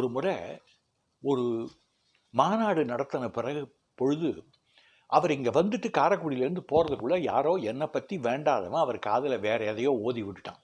ஒரு முறை ஒரு மாநாடு நடத்தின பிறகு பொழுது அவர் இங்கே வந்துட்டு காரைக்குடியிலேருந்து போகிறதுக்குள்ளே யாரோ என்னை பற்றி வேண்டாதவன் அவர் காதில் வேறு எதையோ ஓதி விட்டுட்டான்.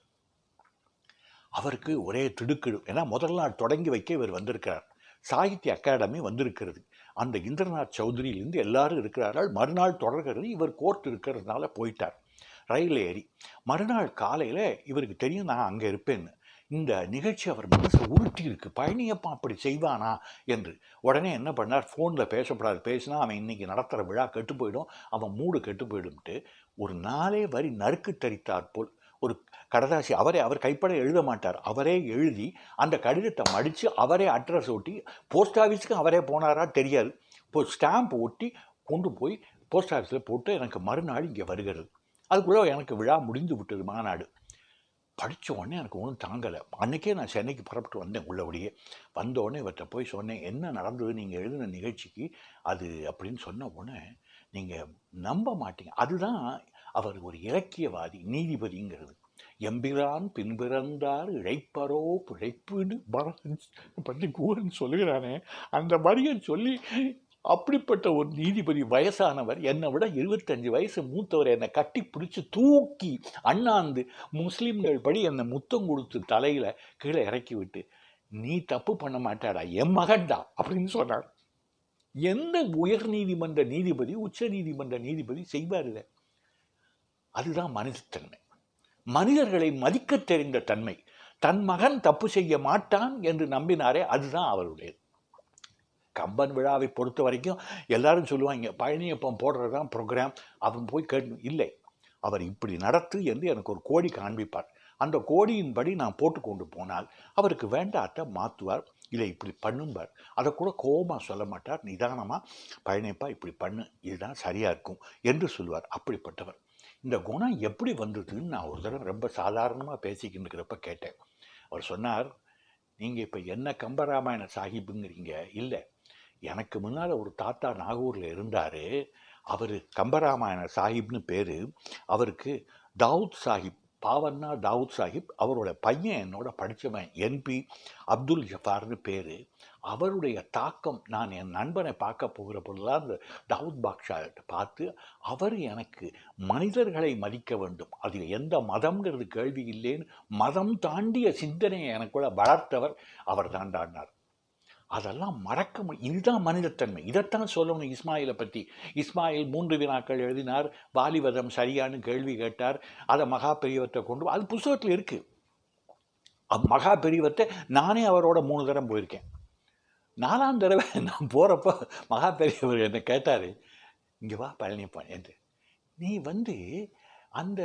அவருக்கு ஒரே திடுக்கிடு ஏன்னா முதல் நாள் தொடங்கி வைக்க இவர் வந்திருக்கிறார். சாகித்ய அகாடமி வந்திருக்கிறது. அந்த இந்திரநாத் சௌத்ரியிலேருந்து எல்லாரும் இருக்கிறார்கள். மறுநாள் தொடர்கிறது இவர் கோர்ட் இருக்கிறதுனால போயிட்டார். ரயில் ஏறி. மறுநாள் காலையில் இவருக்கு தெரியும் நான் அங்கே இருப்பேன்னு. இந்த நிகழ்ச்சி அவர் மனசை உருட்டி இருக்கு பழனியப்பா அப்படி செய்வானா என்று. உடனே என்ன பண்ணார்? ஃபோனில் பேசப்படாது. பேசினா அவன் இன்றைக்கி நடத்துகிற விழா கெட்டு போயிடும். அவன் மூடு கெட்டு போயிடும்ட்டு ஒரு நாளே வரி நறுக்கு தரித்தார் போல். ஒரு கடதாசி அவரே அவர் கைப்பட எழுத மாட்டார். அவரே எழுதி அந்த கடிதத்தை மடித்து அவரே அட்ரஸ் ஒட்டி போஸ்ட் ஆஃபீஸுக்கு அவரே போனாரா தெரியாது. இப்போ ஸ்டாம்ப் ஒட்டி கொண்டு போய் போஸ்ட் ஆஃபீஸில் போட்டு எனக்கு மறுநாள் இங்கே வருகிறது. அதுக்குள்ளே எனக்கு விழா முடிந்து விட்டது மாநாடு. படித்த உடனே எனக்கு ஒன்றும் தாங்கலை. அன்றைக்கே நான் சென்னைக்கு புறப்பட்டு வந்தேன் உள்ளபடியே. வந்த உடனே இவர்கிட்ட போய் சொன்னேன் என்ன நடந்தது? நீங்கள் எழுதின நிகழ்ச்சிக்கு அது அப்படின்னு சொன்ன உடனே நீங்கள் நம்ப மாட்டீங்க. அதுதான் அவர் ஒரு இலக்கியவாதி நீதிபதிங்கிறது. எம்பிரான் பின்பிறந்தார் இழைப்பரோ பிழைப்புன்னு பரன் பற்றி கூறன் சொல்லுகிறானே அந்த வரியை சொல்லி அப்படிப்பட்ட ஒரு நீதிபதி வயசானவர் என்னை விட இருபத்தஞ்சு வயசு மூத்தவர் என்னை கட்டி பிடிச்சி தூக்கி அண்ணாந்து முஸ்லீம்கள் படி என்னை முத்தம் கொடுத்து தலையில் கீழே இறக்கி விட்டு நீ தப்பு பண்ண மாட்டாடா என் மகன்டா அப்படின்னு சொன்னார். எந்த உயர் நீதிமன்ற நீதிபதி உச்ச நீதிமன்ற நீதிபதி செய்வார் இதை? அதுதான் மனிதத்தன்மை. மனிதர்களை மதிக்கத் தெரிந்த தன்மை. தன் மகன் தப்பு செய்ய மாட்டான் என்று நம்பினாரே அதுதான் அவருடையது. கம்பன் விழாவை பொறுத்த வரைக்கும் எல்லாரும் சொல்லுவாங்க பழனியப்பம் போடுறது தான் ப்ரோக்ராம் அவன் போய் கேட்கணும் இல்லை அவர் இப்படி நடத்து என்று எனக்கு ஒரு கோடி காண்பிப்பார். அந்த கோடியின்படி நான் போட்டு கொண்டு போனால் அவருக்கு வேண்டாட்ட மாற்றுவார் இல்லை இப்படி பண்ணும்பார். அதை கூட கோபமாக சொல்ல மாட்டார். நிதானமாக பழனியப்பா இப்படி பண்ணு. இதுதான் சரியாக இருக்கும் என்று சொல்லுவார். அப்படிப்பட்டவர். இந்த குணம் எப்படி வந்ததுன்னு நான் ஒரு தடவை ரொம்ப சாதாரணமாக பேசிக்கிட்டு இருக்கிறப்ப கேட்டேன். அவர் சொன்னார் நீங்கள் இப்போ என்ன கம்பராமாயண சாஹிப்புங்கிறீங்க இல்லை எனக்கு முன்னால் ஒரு தாத்தா நாகூரில் இருந்தார். அவர் கம்பராமாயண சாஹிப்னு பேர். அவருக்கு தாவூத் சாஹிப் பாவன்னா தாவூத் சாஹிப் அவரோட பையன் என்னோட படித்தவன் என்பி அப்துல் ஜஃபார்னு பேர். அவருடைய தாக்கம் நான் என் நண்பனை பார்க்க போகிற பொழுதுலாம் அந்த தாவூத் பாக்ஷா பார்த்து அவர் எனக்கு மனிதர்களை மதிக்க வேண்டும். அதில் எந்த மதம்ங்கிறது கேள்வி இல்லைன்னு மதம் தாண்டிய சிந்தனையை எனக்குள்ள வளர்த்தவர் அவர் தாண்டாடினார் அதெல்லாம் மறக்க முடியும் இதுதான் மனிதத்தன்மை. இதைத்தான் சொல்லணும் இஸ்மாயிலை பற்றி இஸ்மாயில் மூன்று வினாக்கள் எழுதினார். வாலிவதம் சரியானு கேள்வி கேட்டார். அதை மகா பெரியவத்தை கொண்டு அது புஸ்தகத்தில் இருக்குது மகா பெரியவத்தை நானே அவரோட மூணு தரம் போயிருக்கேன். நாலாம் தடவை நான் போகிறப்ப மகா பெரியவர் என்னை கேட்டார் இங்கே வா பழனியப்பன் என்று. நீ வந்து அந்த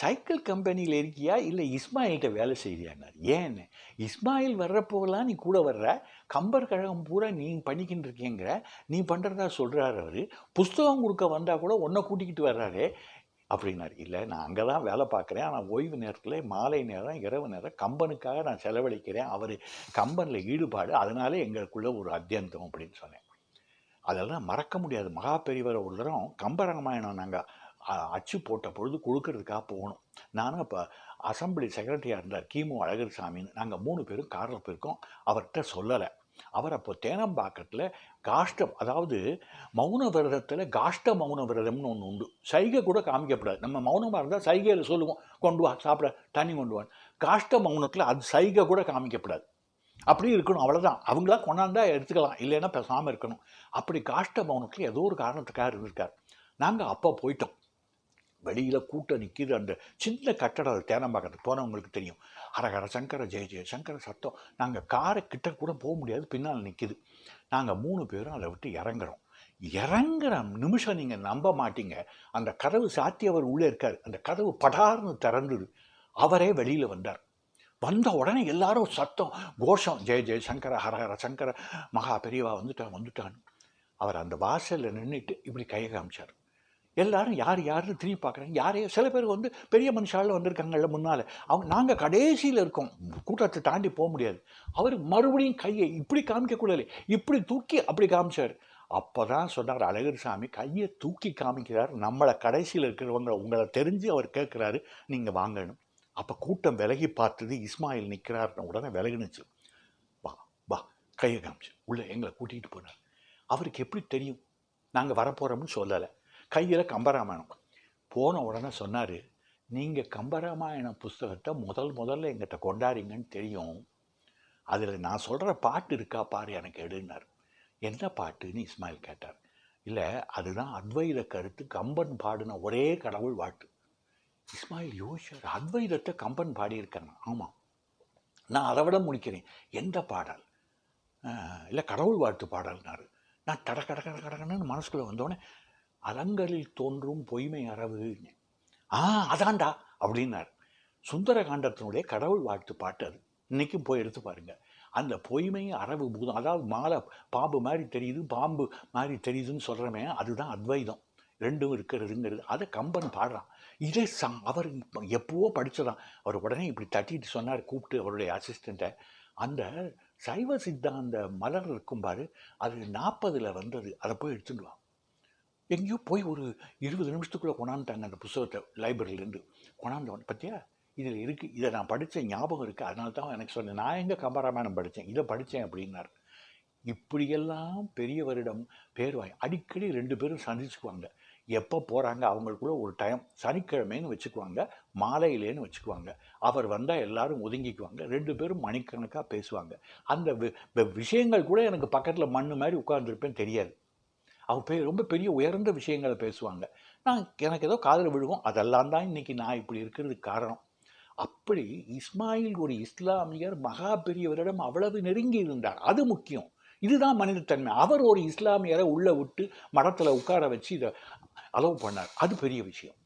சைக்கிள் கம்பெனியில் இருக்கியா? இல்லை இஸ்மாயில்கிட்ட வேலை செய்கிறியான்னார் ஏன்னு இஸ்மாயில் வர்றப்போலாம் நீ கூட வர்ற கம்பர் கழகம் பூரா நீ பண்ணிக்கிட்டு இருக்கேங்கிற நீ பண்ணுறதா சொல்கிறாரு அவர். புஸ்தகம் கொடுக்க வந்தால் கூட உன்னை கூட்டிக்கிட்டு வர்றாரு அப்படின்னார். இல்லை நான் அங்கே தான் வேலை பார்க்குறேன் ஆனால் ஓய்வு நேரத்தில் மாலை நேரம் இரவு நேரம் கம்பனுக்காக நான் செலவழிக்கிறேன். அவர் கம்பனில் ஈடுபாடு அதனாலே எங்களுக்குள்ளே ஒரு அத்தியந்தம் அப்படின்னு சொன்னேன். அதெல்லாம் மறக்க முடியாது. மகா பெரியவர் ஒரு தரம் கம்பராமாயணம் நாங்கள் அச்சு போட்ட பொழுது கொடுக்கறதுக்காக போகணும். நானும் இப்போ அசம்பிளி செக்ரட்டரியாக இருந்தார் கிமு அழகர் சாமின்னு நாங்கள் மூணு பேரும் காரில் போயிருக்கோம். அவர்கிட்ட சொல்லலை. அவர் அப்போ தேனம்பாக்கத்தில் காஷ்டம் அதாவது மௌன விரதத்தில் காஷ்ட மௌன விரதம்னு ஒன்று உண்டு. சைகை கூட காமிக்கப்படாது. நம்ம மௌனமாக இருந்தால் சைகையில் சொல்லுவோம். கொண்டு வா சாப்பிட தண்ணி கொண்டு வா காஷ்ட மௌனத்தில் அது சைகை கூட காமிக்கப்படாது. அப்படி இருக்கணும் அவ்வளோதான் அவங்களா கொண்டாந்தா எடுத்துக்கலாம். இல்லைன்னா பேசாமல் இருக்கணும். அப்படி காஷ்ட மௌனத்தில் ஏதோ ஒரு காரணத்துக்காக இருந்திருக்கார். நாங்கள் அப்போ போயிட்டோம். வெளியில் கூட்டம் நிற்கிது அந்த சின்ன கட்டடம் தேனம்பாக்கத்துக்கு போனவங்களுக்கு தெரியும். ஹரஹர சங்கர ஜெய ஜெய சங்கர சத்தம். நாங்கள் காரை கிட்ட கூட போக முடியாது பின்னால் நிற்கிது நாங்கள் மூணு பேரும் அதை விட்டு இறங்குறோம். இறங்குற நிமிஷம் நீங்கள் நம்ப மாட்டீங்க. அந்த கதவு சாத்தி அவர் உள்ளே இருக்கார். அந்த கதவு படார்னு திறந்துது. அவரே வெளியில் வந்தார். வந்த உடனே எல்லாரும் சத்தம். கோஷம் ஜெய ஜெய சங்கர ஹரஹர சங்கர மகா பெரியவா வந்துட்டான் வந்துட்டான். அவர் அந்த வாசலில் நின்றுட்டு இப்படி கையை காமிச்சார். எல்லாரும் யார் யாருன்னு திரும்பி பார்க்குறாங்க யாரையோ சில பேர் வந்து பெரிய மனுஷாலில் வந்திருக்காங்கல்ல முன்னால். அவங்க நாங்கள் கடைசியில் இருக்கோம். கூட்டத்தை தாண்டி போக முடியாது. அவர் மறுபடியும் கையை இப்படி காமிக்கக்கூடாது இப்படி தூக்கி அப்படி காமிச்சார். அப்போ தான் சொன்னார் அழகர் சாமி கையை தூக்கி காமிக்கிறார். நம்மளை கடைசியில் இருக்கிறவங்க உங்களை தெரிஞ்சு அவர் கேட்குறாரு நீங்கள் வாங்கணும். அப்போ கூட்டம் விலகி பார்த்தது இஸ்மாயில் நிற்கிறாருன்னு உடனே விலகினுச்சு. வா வா கையை காமிச்சு. உள்ளே எங்களை கூட்டிகிட்டு போனார். அவருக்கு எப்படி தெரியும்? நாங்கள் வரப்போகிறோம்னு சொல்லலை. கையில் கம்பராமாயணம். போன உடனே சொன்னார் நீங்கள் கம்பராமாயணம் புஸ்தகத்தை முதல் முதல்ல எங்கிட்ட கொண்டாடிங்கன்னு தெரியும். அதில் நான் சொல்கிற பாட்டு இருக்கா பாரு எனக்கு எடுன்னார். என்ன பாட்டுன்னு இஸ்மாயில் கேட்டார். இல்லை அதுதான் அத்வைத கருத்து கம்பன் பாடின ஒரே கடவுள் வாட்டு இஸ்மாயில் யோசிச்சார் அத்வைதத்தை கம்பன் பாடியிருக்காங்க. ஆமாம் நான் அதை விட முடிக்கிறேன் எந்த பாடல்? இல்லை கடவுள் வாழ்த்து பாடல்னாரு. நான் கட கட கட கடகன்னு மனசுக்குள்ளே வந்தோடனே அலங்கரில் தோன்றும் பொய்மை அறவு ஆ அதான்டா அப்படின்னார். சுந்தரகாண்டத்தினுடைய கடவுள் வாழ்த்து பாட்டு அது. இன்றைக்கும் போய் எடுத்து பாருங்கள் அந்த பொய்மை அரவு பூதம் அதாவது மாலை பாம்பு மாதிரி தெரியுது பாம்பு மாதிரி தெரியுதுன்னு சொல்கிறமே அதுதான் அத்வைதம். ரெண்டும் இருக்கிறதுங்கிறது. அதை கம்பன் பாடுறான். இதே சா அவர் எப்போவோ படித்ததான் அவர் உடனே இப்படி தட்டிட்டு சொன்னார் கூப்பிட்டு அவருடைய அசிஸ்டண்ட்டை அந்த சைவ சித்தாந்த மலர் இருக்கும் பாரு அது நாற்பதில் வந்தது. அதை போய் எடுத்துட்டு எங்கேயோ போய் ஒரு இருபது நிமிஷத்துக்குள்ளே கொண்டாந்துட்டாங்க அந்த புஸ்தகத்தை லைப்ரரியிலேருந்து கொண்டாந்தவன் பற்றியா இதில் இருக்குது இதை நான் படித்த ஞாபகம் இருக்குது அதனால தான் எனக்கு சொன்னேன். நான் எங்கே கம்பராமாயணம் படித்தேன் இதை படித்தேன் அப்படின்னார். இப்படியெல்லாம் பெரியவரிடம் பேர் வாங்கி அடிக்கடி ரெண்டு பேரும் சந்திச்சுக்குவாங்க. எப்போ போகிறாங்க அவங்களுக்குள்ள ஒரு டைம் சனிக்கிழமைன்னு வச்சுக்குவாங்க மாலையிலேன்னு வச்சுக்குவாங்க. அவர் வந்தால் எல்லாரும் ஒதுங்கிக்குவாங்க ரெண்டு பேரும் மணிக்கணக்காக பேசுவாங்க. அந்த விஷயங்கள் கூட எனக்கு பக்கத்தில் மண்ணு மாதிரி உட்காந்துருப்பேன் தெரியாது. அவங்க பே ரொம்ப பெரிய உயர்ந்த விஷயங்களை பேசுவாங்க. நான் எனக்கு ஏதோ காதில் விழுவோம் அதெல்லாம் தான் இன்றைக்கி நான் இப்படி இருக்கிறதுக்கு காரணம். அப்படி இஸ்மாயில் ஒரு இஸ்லாமியர் மகா பெரியவரிடம் அவ்வளவு நெருங்கி இருந்தார். அது முக்கியம். இதுதான் மனிதத்தன்மை. அவர் ஒரு இஸ்லாமியரை உள்ளே விட்டு மடத்தில் உட்கார வச்சு இதை அலோவ் பண்ணார். அது பெரிய விஷயம்.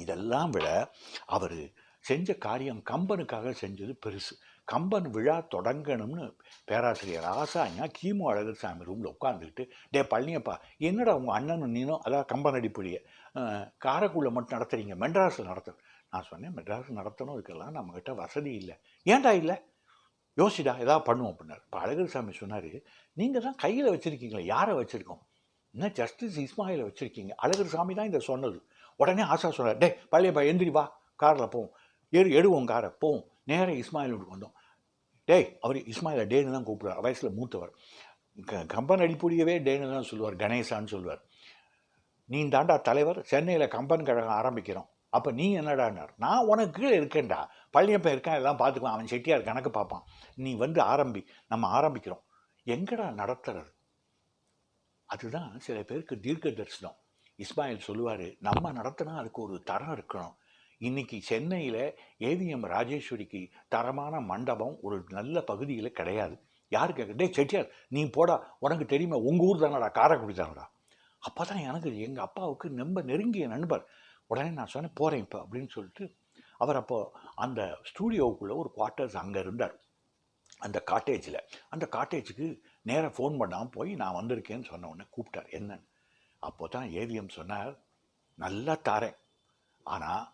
இதெல்லாம் விட அவர் செஞ்ச காரியம் கம்பனுக்காக செஞ்சது பெருசு. கம்பன் விழா தொடங்கணும்னு பேராசிரியர் ஆசாஞா கிமு அழகர் சாமி ரூமில் உட்காந்துக்கிட்டு டே பழனியப்பா என்னடா உங்கள் அண்ணனும் நீனும் அதான் கம்பன் அடிப்படியை? காரைக்குள்ளே மட்டும் நடத்துறீங்க மெட்ராஸில் நடத்தணும் நான் சொன்னேன் மெட்ராஸ் நடத்தணும் இதுக்கெல்லாம் நம்மக்கிட்ட வசதி இல்லை. ஏன்டா இல்லை? யோசிடா ஏதாவது பண்ணுவோம் அப்படின்னார். இப்போ அழகர் சாமி சொன்னார் நீங்கள் தான் கையில் வச்சுருக்கீங்களே யாரை வச்சுருக்கோம்? என்ன ஜஸ்டிஸ் இஸ்மாயிலை வச்சுருக்கீங்க. அழகர் சாமி தான் இதை சொன்னது. உடனே ஆசா சொன்னார் டே பழையப்பா எந்திரி வா காரில் போவோம். ஏறு எடுவோம் காரை. போவோம் நேராக இஸ்மாயில் வீட்டுக்கு வந்தோம். டேய் அவர் இஸ்மாயிலை டேன்னு தான் கூப்பிடுவார் வயசில் மூத்தவர். க கம்பன் அடிப்பொடியவே டேன்னு தான் சொல்லுவார் கணேசான்னு சொல்லுவார். நீ தாண்டா தலைவர் சென்னையில் கம்பன் கழகம் ஆரம்பிக்கிறோம். அப்போ நீ என்னடான்னார். நான் உனக்கு கீழே இருக்கேன்டா. பள்ளியப்பன் இருக்கான் எல்லாம் பார்த்துக்குவான். அவன் செட்டியார் கணக்கு பார்ப்பான். நீ வந்து ஆரம்பி நம்ம ஆரம்பிக்கிறோம். எங்கடா நடத்துறது? அதுதான் சில பேருக்கு தீர்க்க தரிசனம் இஸ்மாயில் சொல்லுவார் நம்ம நடத்தினா அதுக்கு ஒரு தரம் இருக்கணும். இன்னைக்கு சென்னையில் ஏவிஎம் ராஜேஸ்வரிக்கு தரமான மண்டபம் ஒரு நல்ல பகுதியில் கிடையாது. யார் கேட்க டே செட்டியார் நீ போடா உனக்கு தெரியுமா உங்கள் ஊர் தானடா காரைக்குடி தானடா. அப்போ தான் எனக்கு எங்கள் அப்பாவுக்கு ரொம்ப நெருங்கிய நண்பர். உடனே நான் சொன்னேன் போகிறேன் இப்போ அப்படின்னு சொல்லிட்டு அவர் அப்போ அந்த ஸ்டூடியோவுக்குள்ளே ஒரு குவார்ட்டர்ஸ் அங்கே இருந்தார். அந்த காட்டேஜில். அந்த காட்டேஜுக்கு நேராக ஃபோன் பண்ணாமல் போய் நான் வந்திருக்கேன்னு சொன்ன உடனே கூப்பிட்டார். என்னன்னு. அப்போ தான் ஏவிஎம் சொன்னார் நல்லா தாரேன். ஆனால்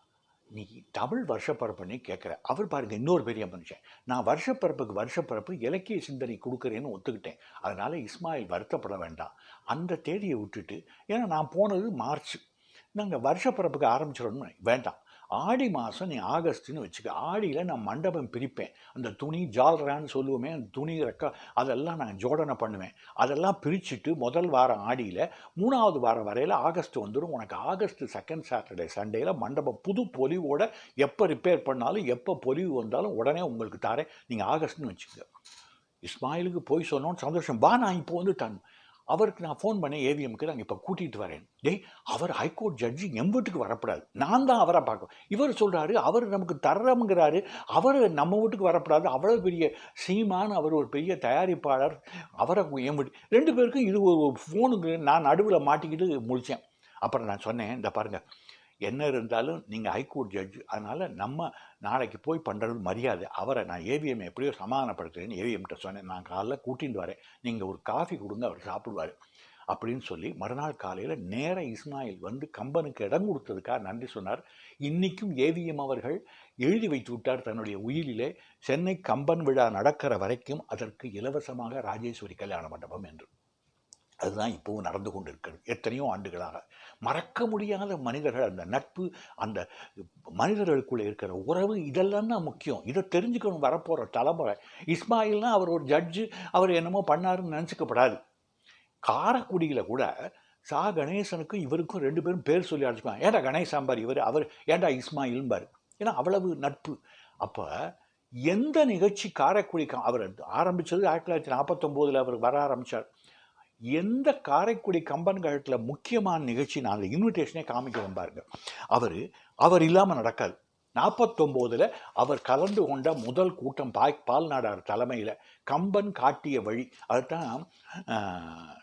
நீ தமிழ் வருஷப்பரப்புன்னு கேட்குற. அவர் பாருங்க இன்னொரு பெரிய மனுஷன். நான் வருஷப்பரப்புக்கு வருஷப்பரப்பு இலக்கிய சிந்தனை கொடுக்குறேன்னு ஒத்துக்கிட்டேன். அதனால் இஸ்மாயில் வருத்தப்பட வேண்டாம். அந்த தேதியை விட்டுட்டு ஏன்னா நான் போனது மார்ச். நாங்கள் வருஷப்பரப்புக்கு ஆரம்பிச்சிடணும் வேண்டாம். ஆடி மாதம் நீ ஆகஸ்ட்னு வச்சுக்க ஆடியில் நான் மண்டபம் பிரிப்பேன். அந்த துணி ஜால்ரான்னு சொல்லுவோமே அந்த துணி ரெக்க அதெல்லாம் நான் ஜோடனை பண்ணுவேன். அதெல்லாம் பிரிச்சுட்டு முதல் வாரம் ஆடியில் மூணாவது வாரம் வரையில் ஆகஸ்ட் வந்துடும் உனக்கு ஆகஸ்ட் செகண்ட் சாட்டர்டே சண்டேயில் மண்டபம் புது பொலிவோட எப்போ ரிப்பேர் பண்ணாலும் எப்போ பொலிவு வந்தாலும் உடனே உங்களுக்கு தரேன். நீங்கள் ஆகஸ்ட்னு வச்சுக்க. இஸ்மாயிலுக்கு போய் சொன்னோன்னு சந்தோஷம். வா நான் இப்போ வந்து தன் அவருக்கு நான் ஃபோன் பண்ணேன் ஏவிஎம்க்கு நாங்கள் இப்போ கூட்டிகிட்டு வரேன். டேய் அவர் ஹைகோர்ட் ஜட்ஜி என் வீட்டுக்கு வரப்படாது. நான் தான் அவரை பார்க்கணும். இவர் சொல்கிறாரு அவர் நமக்கு தர்றோம்ங்கிறாரு. அவர் நம்ம வீட்டுக்கு வரப்படாது. அவ்வளோ பெரிய சீமான் அவர் ஒரு பெரிய தயாரிப்பாளர். அவரை என் வீட்டு ரெண்டு பேருக்கும் இது ஒரு ஃபோனுக்கு நான் நடுவில் மாட்டிக்கிட்டு முடித்தேன் அப்புறம் நான் சொன்னேன் இந்த பாருங்கள் என்ன இருந்தாலும் நீங்கள் ஹைகோர்ட் ஜட்ஜ் அதனால் நம்ம நாளைக்கு போய் பண்ணுறது மரியாதை. அவரை நான் ஏவிஎம் எப்படியோ சமாதானப்படுத்துகிறேன்னு ஏவிஎம்கிட்ட சொன்னேன். நான் காலைல கூட்டிகிட்டு வரேன். நீங்கள் ஒரு காஃபி கொடுங்க அவர் சாப்பிடுவார். அப்படின்னு சொல்லி மறுநாள் காலையில் நேர இஸ்மாயில் வந்து கம்பனுக்கு இடம் கொடுத்ததுக்காக நன்றி சொன்னார். இன்றைக்கும் ஏவிஎம் அவர்கள் எழுதி வைத்து விட்டார் தன்னுடைய உயிரிலே. சென்னை கம்பன் விழா நடக்கிற வரைக்கும் அதற்கு இலவசமாக ராஜேஸ்வரி கல்யாண மண்டபம் என்று. அதுதான் இப்போவும் நடந்து கொண்டு இருக்கிறது எத்தனையோ ஆண்டுகளாக மறக்க முடியாத மனிதர்கள் அந்த நட்பு அந்த மனிதர்களுக்குள்ளே இருக்கிற உறவு இதெல்லாம் தான் முக்கியம். இதை தெரிஞ்சுக்கணும் வரப்போகிற தலைமுறை. இஸ்மாயில்னா அவர் ஒரு ஜட்ஜு அவர் என்னமோ பண்ணாருன்னு நினச்சிக்கப்படாது. காரக்குடியில் கூட சா. கணேசனுக்கும் இவருக்கும் ரெண்டு பேரும் பேர் சொல்லி அழைச்சிப்பாங்க ஏன்டா கணேசாம்பார் இவர் அவர் ஏன்டா இஸ்மாயில்பார்? ஏன்னா அவ்வளவு நட்பு. அப்போ எந்த நிகழ்ச்சி காரைக்குடி அவர் ஆரம்பித்தது ஆயிரத்தி தொள்ளாயிரத்தி நாற்பத்தொம்போதில் அவர் வர ஆரம்பித்தார் எந்த காரைக்குடி கம்பன் கழகத்தில் முக்கியமான நிகழ்ச்சி நான் அந்த இன்விடேஷனே காமிக்கிறேன் பாருங்க. அவர் அவர் இல்லாமல் நடக்காது. நாற்பத்தொம்போதில் அவர் கலந்து கொண்ட முதல் கூட்டம் பாய் பால்நாடார் தலைமையில் கம்பன் காட்டிய வழி. அதுதான்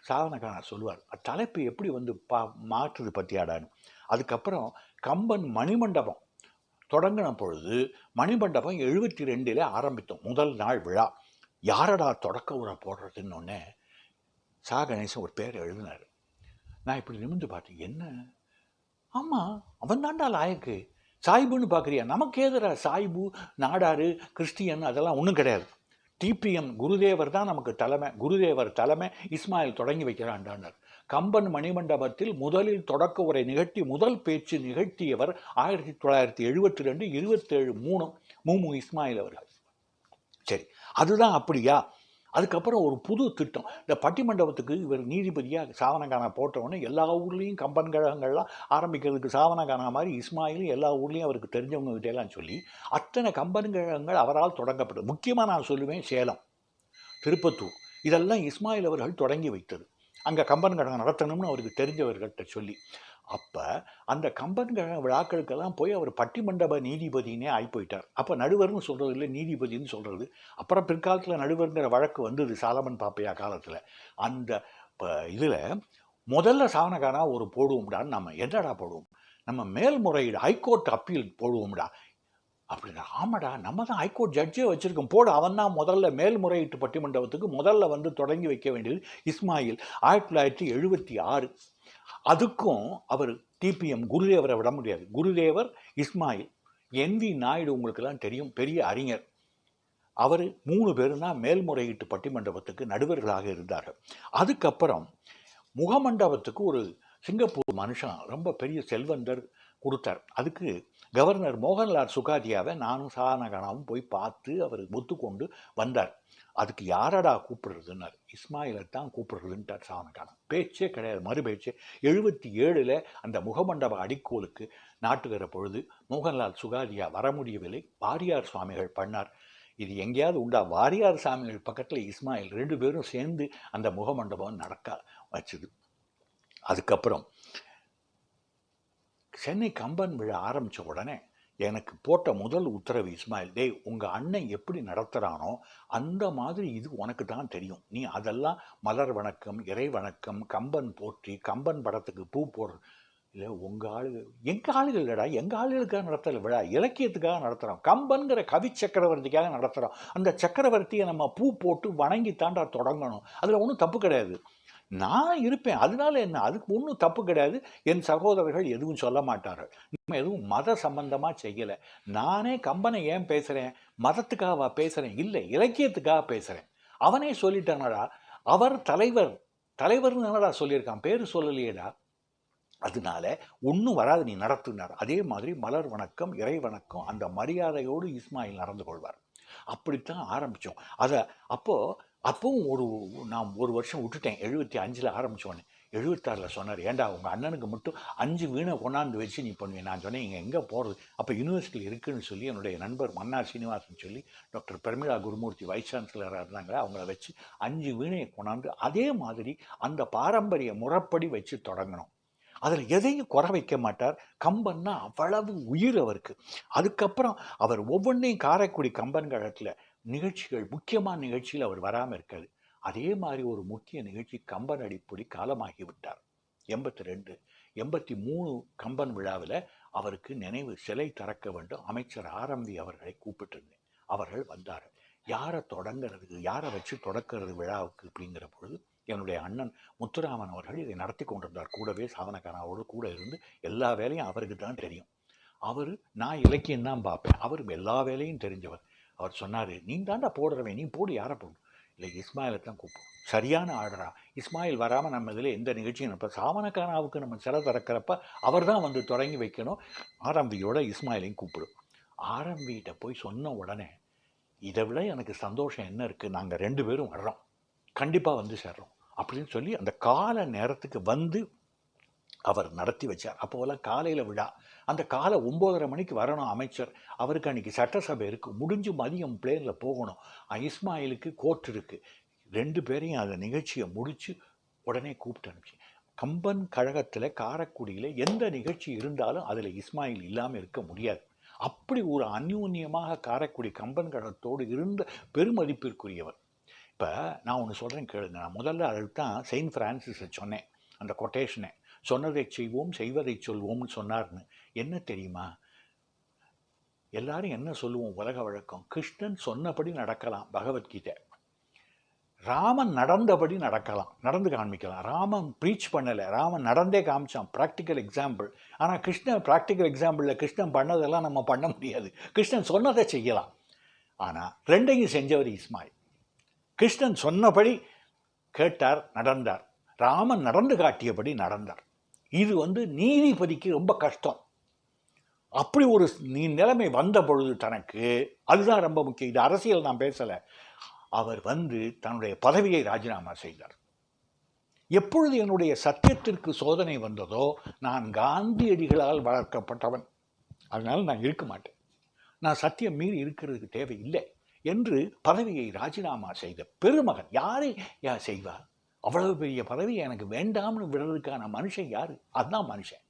சாதனக்காரர் சொல்லுவார். தலைப்பு எப்படி வந்து பா மாற்றுது பற்றியாடான்னு அதுக்கப்புறம் கம்பன் மணிமண்டபம் தொடங்கின பொழுது மணிமண்டபம் எழுபத்தி ரெண்டில் ஆரம்பித்தோம். முதல் நாள் விழா. யாரடா தொடக்க உரை போடுறதுன்னொன்னே சா கணேசன் ஒரு பேர் எழுதினார். நான் இப்படி நிமிர்ந்து பார்த்தேன் என்ன? ஆமாம் அவன் தாண்டா லாயக்கு. சாய்புன்னு பார்க்குறியா நமக்கு எதிரா? சாய்பு நாடாறு கிறிஸ்டியன் அதெல்லாம் ஒன்றும் கிடையாது. டிபிஎம் குருதேவர் தான் நமக்கு தலைமை. குருதேவர் தலைமை இஸ்மாயில் தொடங்கி வைக்கிறான்டானார். கம்பன் மணிமண்டபத்தில் முதலில் தொடக்க உரை நிகழ்த்தி முதல் பேச்சு நிகழ்த்தியவர் ஆயிரத்தி தொள்ளாயிரத்தி எழுபத்தி ரெண்டு இருபத்தேழு மூணு மூமு இஸ்மாயில் அவர்கள். சரி அதுதான் அப்படியா? அதுக்கப்புறம் ஒரு புது திட்டம். இந்த பட்டிமண்டபத்துக்கு இவர் நீதிபதியாக சாவனகானா போட்டவுடனே எல்லா ஊர்லேயும் கம்பன் கழகங்கள்லாம் ஆரம்பிக்கிறதுக்கு சாவனகானா மாதிரி இஸ்மாயிலும் எல்லா ஊர்லேயும் அவருக்கு தெரிஞ்சவங்க கிட்டேலாம் சொல்லி அத்தனை கம்பன் கழகங்கள் அவரால் தொடங்கப்பட்டது. முக்கியமாக நான் சொல்லுவேன் சேலம் திருப்பத்தூர். இதெல்லாம் இஸ்மாயில் அவர்கள் தொடங்கி வைத்தது. அங்கே கம்பன் கழகம் நடத்தணும்னு அவருக்கு தெரிஞ்சவர்கள்ட்ட சொல்லி. அப்போ அந்த கம்பன் விழாக்களுக்கெல்லாம் போய் அவர் பட்டிமண்டப நீதிபதினே ஆகி போயிட்டார். அப்போ நடுவர்னு சொல்கிறது இல்லை நீதிபதின்னு சொல்கிறது அப்புறம் பிற்காலத்தில் நடுவர்ங்கிற வழக்கு வந்தது சாலமன் பாப்பையா காலத்தில். அந்த இப்போ இதில் முதல்ல சாவனகானா ஒரு போடுவோம்டான்னு நம்ம என்னடா போடுவோம்? நம்ம மேல்முறையீடு ஹைகோர்ட் அப்பீல் போடுவோம்டா. அப்படின்னா ஆமாடா நம்ம தான் ஹைகோர்ட் ஜட்ஜே வச்சுருக்கோம். போடு அவன் தான் முதல்ல மேல்முறையீட்டு பட்டிமண்டபத்துக்கு முதல்ல வந்து தொடங்கி வைக்க வேண்டியது இஸ்மாயில். ஆயிரத்தி தொள்ளாயிரத்தி எழுபத்தி ஆறு. அதுக்கும் அவர் டிபிஎம் குருதேவரை விட முடியாது. குருதேவர் இஸ்மாயில் என்வி நாயுடு உங்களுக்கெல்லாம் தெரியும் பெரிய அறிஞர். அவர் மூணு பேரும் தான் மேல்முறையீட்டு பட்டிமண்டபத்துக்கு நடுவர்களாக இருந்தார்கள். அதுக்கப்புறம் முகமண்டபத்துக்கு ஒரு சிங்கப்பூர் மனுஷன் ரொம்ப பெரிய செல்வந்தர் கொடுத்தார். அதுக்கு கவர்னர் மோகன்லால் சுகாதியாவை நானும் சானகனாவும் போய் பார்த்து அவர் ஒத்துக்கொண்டு வந்தார். அதுக்கு யாரடா கூப்பிடுறதுன்னாரு. இஸ்மாயிலை தான் கூப்பிடுறதுன்ட்டார் சாமிக்கான பேச்சே கிடையாது. மறு பேச்சே. எழுபத்தி ஏழில் அந்த முகமண்டப அடிக்கோலுக்கு நாட்டுகிற பொழுது மோகன்லால் சுகாதியா வர முடியவில்லை. வாரியார் சுவாமிகள் பண்ணார். இது எங்கேயாவது உண்டா? வாரியார் சாமிகள் பக்கத்தில் இஸ்மாயில் ரெண்டு பேரும் சேர்ந்து அந்த முகமண்டபம் நடக்க வச்சுது. அதுக்கப்புறம் சென்னை கம்பன் விழா ஆரம்பித்த உடனே எனக்கு போட்ட முதல் உத்தரவு இஸ்மாயில் டேய் உங்கள் அண்ணன் எப்படி நடத்துகிறானோ அந்த மாதிரி இது உனக்கு தான் தெரியும். நீ அதெல்லாம் மலர் வணக்கம் இறை வணக்கம் கம்பன் போற்றி கம்பன் படத்துக்கு பூ போடுற இல்லை உங்கள் ஆளுகள் எங்கள் ஆளுகள் இல்லைடா எங்கள் ஆளுகளுக்காக நடத்தலை விழா இலக்கியத்துக்காக நடத்துகிறோம் கம்பன்கிற கவி சக்கரவர்த்திக்காக நடத்துகிறோம் அந்த சக்கரவர்த்தியை நம்ம பூ போட்டு வணங்கி தாண்டா தொடங்கணும். அதில் ஒன்றும் தப்பு கிடையாது. நான் இருப்பேன். அதனால என்ன? அதுக்கு ஒன்றும் தப்பு கிடையாது. என் சகோதரர்கள் எதுவும் சொல்ல மாட்டார்கள். நம்ம எதுவும் மத சம்பந்தமாக செய்யலை. நானே கம்பனை ஏன் பேசுகிறேன் மதத்துக்காக பேசுகிறேன் இல்லை இலக்கியத்துக்காக பேசுகிறேன் அவனே சொல்லிட்டானடா. அவர் தலைவர். தலைவர்னு என்னடா சொல்லியிருக்கான்? பேர் சொல்லலையேடா. அதனால ஒன்றும் வராது. நீ நடத்துனார். அதே மாதிரி மலர் வணக்கம் இறை வணக்கம் அந்த மரியாதையோடு இஸ்மாயில் நடந்து கொள்வார். அப்படித்தான் ஆரம்பித்தோம் அதை அப்போது அப்பவும் ஒரு நான் ஒரு வருஷம் விட்டுட்டேன். எழுபத்தி அஞ்சில் ஆரம்பித்தோன்னே எழுபத்தாறில் சொன்னார் ஏன்டா உங்கள் அண்ணனுக்கு மட்டும் அஞ்சு வீணை கொண்டாந்து வச்சு நீ பண்ணுவேன் நான் சொன்னேன் இங்கே எங்கே போகிறது அப்போ யூனிவர்சிட்டியில் இருக்குன்னு சொல்லி என்னுடைய நண்பர் மன்னார் சீனிவாசன் சொல்லி டாக்டர் பிரமிளா குருமூர்த்தி வைஸ் சான்சலராக இருந்தாங்க அவங்கள வச்சு அஞ்சு வீணையை கொண்டாந்து அதே மாதிரி அந்த பாரம்பரிய முறைப்படி வச்சு தொடங்கணும். அதில் எதையும் குறை வைக்க மாட்டார். கம்பன்னா அவ்வளவு உயிர் அவருக்கு. அதுக்கப்புறம் அவர் ஒவ்வொன்றையும் காரைக்குடி கம்பன் கழகத்தில் நிகழ்ச்சிகள் முக்கியமான நிகழ்ச்சியில் அவர் வராமல் இருக்காது. அதே மாதிரி ஒரு முக்கிய நிகழ்ச்சி கம்பன் அடிப்பொடி காலமாகி விட்டார். எண்பத்தி ரெண்டு எண்பத்தி மூணு கம்பன் விழாவில் அவருக்கு நினைவு சிலை திறக்க வேண்டும். அமைச்சர் ஆரம்பி அவர்களை கூப்பிட்டிருந்தேன். அவர்கள் வந்தார்கள். யாரை தொடங்கிறதுக்கு யாரை வச்சு தொடக்கிறது விழாவுக்கு அப்படிங்கிற பொழுது என்னுடைய அண்ணன் முத்துராமன் அவர்கள் இதை நடத்தி கொண்டிருந்தார். கூடவே சாதனக்காரனோடு கூட இருந்து எல்லா வேலையும் அவருக்கு தான் தெரியும். அவர் நான் இலக்கியம் தான் பார்ப்பேன். அவர் எல்லா வேலையும் தெரிஞ்சவர். அவர் சொன்னார் நீ தாண்டா போடுறவன் நீ போடு யாரை போடு? இல்லை இஸ்மாயிலை தான் கூப்பிடும் சரியான ஆர்டரா இஸ்மாயில் வராமல் நம்ம இதில் எந்த நிகழ்ச்சியும் இப்போ சாமனக்கானாவுக்கு நம்ம சிலை திறக்கிறப்ப அவர் தான் வந்து தொடங்கி வைக்கணும். ஆரம்பியோட இஸ்மாயிலையும் கூப்பிடும். ஆரம்பிகிட்ட போய் சொன்ன உடனே இதை விட எனக்கு சந்தோஷம் என்ன இருக்குது நாங்கள் ரெண்டு பேரும் வர்றோம். கண்டிப்பாக வந்து சேர்றோம். அப்படின்னு சொல்லி அந்த கால நேரத்துக்கு வந்து அவர் நடத்தி வச்சார். அப்போவெல்லாம் காலையில் விழா. அந்த காலை ஒம்போதரை மணிக்கு வரணும் அமைச்சர். அவருக்கு அன்றைக்கி சட்டசபை இருக்குது முடிஞ்சு மதியம் பிளேனில் போகணும். இஸ்மாயிலுக்கு கோர்ட் இருக்குது ரெண்டு பேரையும் அந்த நிகழ்ச்சியை முடித்து உடனே கூப்பிட்டு அனுப்பிச்சு. கம்பன் கழகத்தில் காரைக்குடியில் எந்த நிகழ்ச்சி இருந்தாலும் அதில் இஸ்மாயில் இல்லாமல் இருக்க முடியாது. அப்படி ஒரு அந்யூன்யமாக காரைக்குடி கம்பன் கழகத்தோடு இருந்த பெருமதிப்பிற்குரியவர். இப்போ நான் ஒன்று சொல்கிறேன் கேளுங்க. நான் முதல்ல அதுக்கு தான் செயின்ட் ஃப்ரான்சிஸை சொன்னேன். அந்த கொட்டேஷனை. சொன்னதை செய்வோம் செய்வதை சொல்வோம்னு சொன்னார்னு. என்ன தெரியுமா? எல்லாரும் என்ன சொல்லுவோம்? உலக வழக்கம். கிருஷ்ணன் சொன்னபடி நடக்கலாம் பகவத்கீதை. ராமன் நடந்தபடி நடக்கலாம் நடந்து காண்பிக்கலாம். ராமன் ப்ரீச் பண்ணலை. ராமன் நடந்தே காமிச்சான் ப்ராக்டிக்கல் எக்ஸாம்பிள் ஆனால் கிருஷ்ணன் ப்ராக்டிக்கல் எக்ஸாம்பிளில் கிருஷ்ணன் பண்ணதெல்லாம் நம்ம பண்ண முடியாது. கிருஷ்ணன் சொன்னதை செய்யலாம். ஆனால் ரெண்டையும் செஞ்சவர் இஸ்மாயில். கிருஷ்ணன் சொன்னபடி கேட்டார் நடந்தார். ராமன் நடந்து காட்டியபடி நடந்தார். இது வந்து நீதிபதிக்கு ரொம்ப கஷ்டம். அப்படி ஒரு நீ நிலைமை வந்த பொழுது தனக்கு அதுதான் ரொம்ப முக்கியம். இது அரசியல் நான் பேசலை. அவர் வந்து தன்னுடைய பதவியை ராஜினாமா செய்தார். எப்பொழுது என்னுடைய சத்தியத்திற்கு சோதனை வந்ததோ நான் காந்தியடிகளால் வளர்க்கப்பட்டவன். அதனால் நான் இருக்க மாட்டேன். நான் சத்தியம் மீறி இருக்கிறதுக்கு தேவை இல்லை என்று பதவியை ராஜினாமா செய்த பெருமகன் யாரை செய்வார்? அவ்வளவு பெரிய பதவி எனக்கு வேண்டாம்னு விடுறதுக்கான மனுஷன் யார்? அதுதான் மனுஷன்.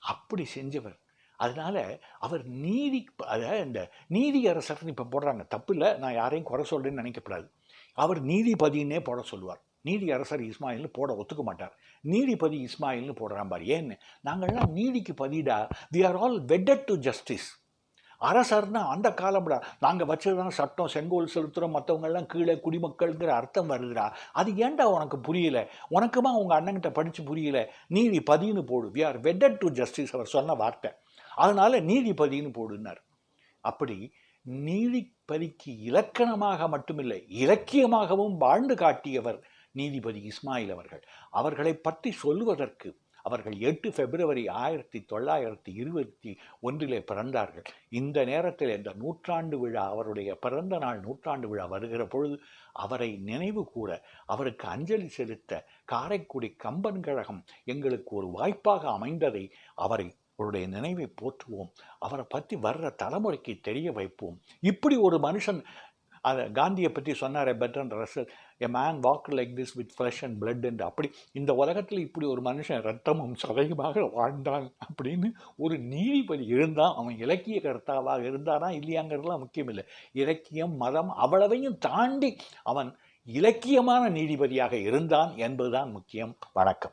அப்படி செஞ்சவர். அதனால் அவர் நீதி அதாவது இந்த நீதி அரசர்னு இப்போ போடுறாங்க. தப்பு இல்லை நான் யாரையும் குறை சொல்கிறேன்னு நினைக்கப்படாது அவர் நீதிபதினே போட சொல்லுவார். நீதி அரசர் இஸ்மாயில்னு போட ஒத்துக்க மாட்டார். நீதிபதி இஸ்மாயில்னு போடுறான் ஏன்னு? நாங்கள்லாம் நீதிக்கு பதிடா we are all wedded to justice அரசர்னா அந்த காலம்டா நாங்கள் வச்சதுதான் சட்டம் செங்கோல் செலுத்துகிறோம் மற்றவங்கெல்லாம் கீழே குடிமக்கள்ங்கிற அர்த்தம் வருதுடா. அது ஏன்டா உனக்கு புரியல? உனக்குமா உங்கள் அண்ணன்கிட்ட படித்து புரியல? நீதிபதின்னு போடு. We are wedded to justice அவர் சொன்ன வார்த்தை. அதனால் நீதிபதின்னு போடுனார் அப்படி நீதிபதிக்கு இலக்கணமாக மட்டுமில்லை இலக்கியமாகவும் வாழ்ந்து காட்டியவர் நீதிபதி இஸ்மாயில் அவர்கள். அவர்களை பற்றி சொல்வதற்கு அவர்கள் எட்டு பிப்ரவரி ஆயிரத்தி தொள்ளாயிரத்தி இருபத்தி ஒன்றிலே பிறந்தார்கள். இந்த நேரத்தில் இந்த நூற்றாண்டு விழா அவருடைய பிறந்த நாள் நூற்றாண்டு விழா வருகிற பொழுது அவரை நினைவு கூற அவருக்கு அஞ்சலி செலுத்த காரைக்குடி கம்பன் கழகம் எங்களுக்கு ஒரு வாய்ப்பாக அமைந்ததை அவரை அவருடைய நினைவை போற்றுவோம். அவரை பற்றி வர்ற தலைமுறைக்கு தெரிய வைப்போம். இப்படி ஒரு மனுஷன் அதை காந்தியை பற்றி சொன்னார் Bertrand Russell a man walk like this with flesh and blood என்று. அப்படி இந்த உலகத்தில் இப்படி ஒரு மனுஷன் ரத்தமும் சதையுமாக வாழ்ந்தான் அப்படின்னு ஒரு நீதிபதி இருந்தால் அவன் இலக்கிய கர்த்தாவாக இருந்தானா இல்லையாங்கிறதுலாம் முக்கியம் இல்லை இலக்கியம் மதம் அவ்வளவையும் தாண்டி அவன் இலக்கியமான நீதிபதியாக இருந்தான் என்பதுதான் முக்கியம். வணக்கம்.